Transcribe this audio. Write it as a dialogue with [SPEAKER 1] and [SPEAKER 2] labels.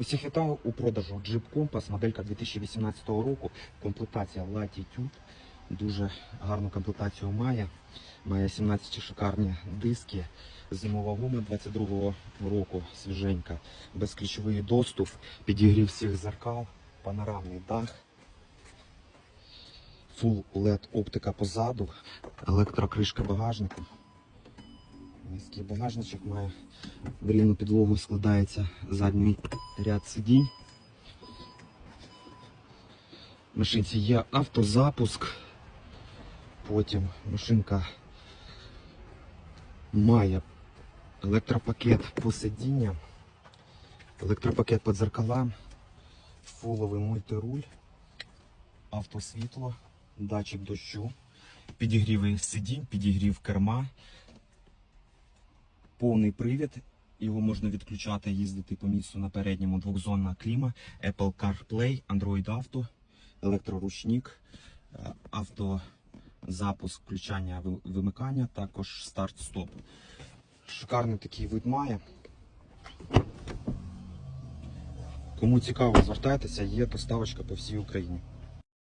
[SPEAKER 1] Усіх вітаю у продажу Jeep Compass, моделька 2018 року. Комплектація Latitude. Дуже гарну комплектацію має. Має 17 шикарні диски. Зимова гума 22 року, свіженька, безключовий доступ, підігрів всіх зеркал, панорамний дах. Full LED оптика позаду, електрокришка багажнику. Міський багажничок має в рівну підлогу складається задній ряд сидінь. В машинці є автозапуск. Потім машинка має електропакет по сидінням, електропакет по дзеркалам, фуловий мультируль, автосвітло, датчик дощу, підігріви сидінь, підігрів керма, повний привід. Його можна відключати, їздити по місту на передньому двохзонна кліма, Apple CarPlay, Android Auto, електроручник, е, автозапуск, включання вимикання, також старт-стоп. Шикарний такий вид має. Кому цікаво, звертайтеся, є доставочка по всій Україні.